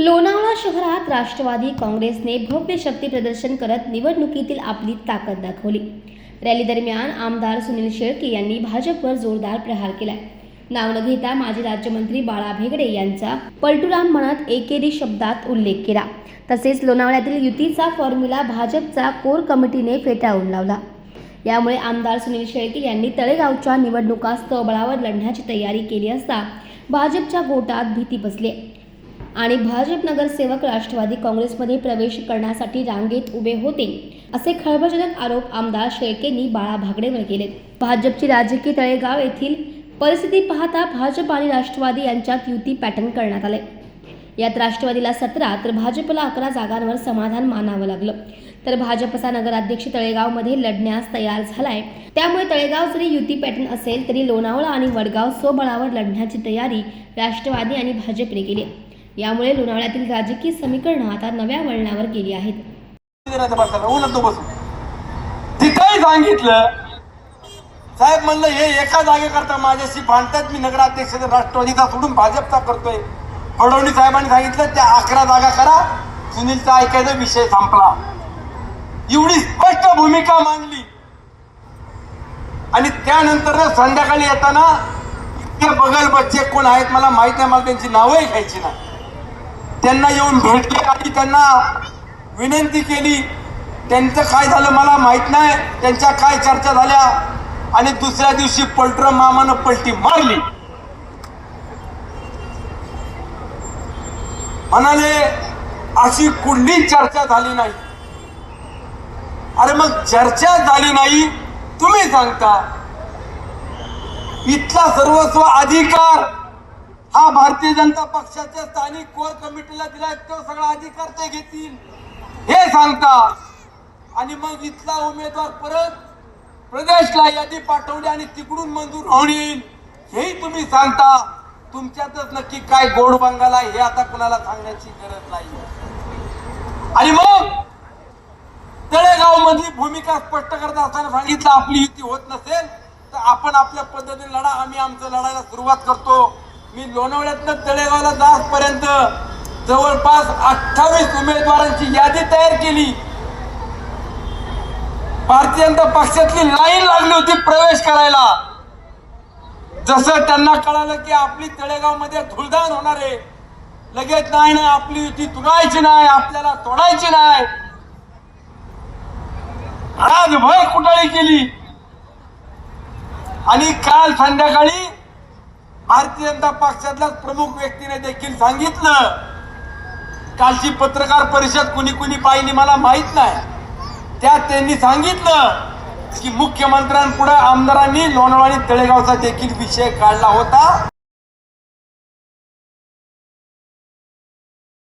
लोणावळा शहरात राष्ट्रवादी काँग्रेसने भव्य शक्ती प्रदर्शन करत निवडणुकीतील आपली ताकद दाखवली. रॅली दरम्यान आमदार सुनील शेळके यांनी भाजपवर जोरदार प्रहार केला. नाव न घेता माजी राज्यमंत्री बाळा भेगडे यांचा पलटुराम म्हणत एकेरी शब्दात उल्लेख केला. तसेच लोणावळ्यातील युतीचा फॉर्म्युला भाजपचा कोर कमिटीने फेटाळून लावला. यामुळे आमदार सुनील शेळके यांनी तळेगावच्या निवडणुका स्थबळावर लढण्याची तयारी केली असता भाजपच्या गोटात भीती बसली आणि भाजप नगरसेवक राष्ट्रवादी काँग्रेसमध्ये प्रवेश करण्यासाठी रांगेत उभे होते असे खळबळजनक आरोप आमदार शेळकेंनी बाळा भागडेवर केलेत भाजपची राजकीय तळेगाव येथील परिस्थिती पाहता भाजप आणि राष्ट्रवादी यांच्यात युती पॅटर्न करण्यात आले. यात राष्ट्रवादीला सतरा तर भाजपला अकरा जागांवर समाधान मानावं लागलं. तर भाजपचा नगराध्यक्ष तळेगावमध्ये लढण्यास तयार झालाय. त्यामुळे तळेगाव जरी युती पॅटर्न असेल तरी लोणावळा आणि वडगाव स्वबळावर लढण्याची तयारी राष्ट्रवादी आणि भाजपने केली आहे. यामुळे लोणावळ्यातील राजकीय समीकरणं आता नव्या वळणावर गेली आहेत. तिथंही सांगितलं साहेब म्हणलं हे एका जागेकरता माझ्याशी भांडतात मी नगराध्यक्ष राष्ट्रवादीचा सोडून भाजपचा करतोय. फडणवीस साहेबांनी सांगितलं त्या अकरा जागा करा. सुनीलचा ऐकायचा विषय संपला. एवढी स्पष्ट भूमिका मांडली. आणि त्यानंतर संध्याकाळी येताना इतके बगल बच्चे कोण आहेत मला माहीत नाही मला त्यांची नावही घ्यायची नाही. त्यांना येऊन भेटले आणि त्यांना विनंती केली. त्यांचं काय झालं मला माहीत नाही. त्यांच्या काय चर्चा झाल्या. आणि दुसऱ्या दिवशी पलट्र मामानं पलटी मारली. म्हणाले अशी कुठली चर्चा झाली नाही. अरे मग चर्चा झाली नाही? तुम्ही सांगता. इथला सर्वस्व अधिकार हा भारतीय जनता पक्षाच्या स्थानिक कोर कमिटीला दिला तो सगळा अधिकार ते घेतील. हे सांगता आणि मग इथला उमेदवार परत प्रदेशला यादी पाठवली आणि तिकडून मंजूर होऊन येईल. हेही तुम्ही सांगता. तुमच्यातच नक्की काय गोड बंगाल हे आता कुणाला सांगण्याची गरज नाही. आणि मग तळेगाव मधली भूमिका स्पष्ट करत असताना सांगितलं आपली युती होत नसेल तर आपण आपल्या पद्धतीने लढा आम्ही आमचं लढायला सुरुवात करतो. मी लोणावळ्यातनं तळेगावला जासपर्यंत जवळपास अठ्ठावीस उमेदवारांची यादी तयार केली. भारतीय जनता पक्षातली लाईन लागली होती प्रवेश करायला. जसं त्यांना कळालं की आपली तळेगावमध्ये धुळदान होणार आहे. लगेच नाही नाही आपली युती तुडायची नाही आपल्याला तोडायची नाही. राजभर कुटाळी केली? आणि काल संध्याकाळी भारतीय जनता पक्षातल्या प्रमुख व्यक्तीने देखील सांगितलं. कालची पत्रकार परिषद कुणी कुणी पाहिली मला माहीत नाही. त्यात त्यांनी सांगितलं की मुख्यमंत्र्यांपुढे आमदारांनी लोणावळा आणि तळेगावचा देखील विषय काढला होता.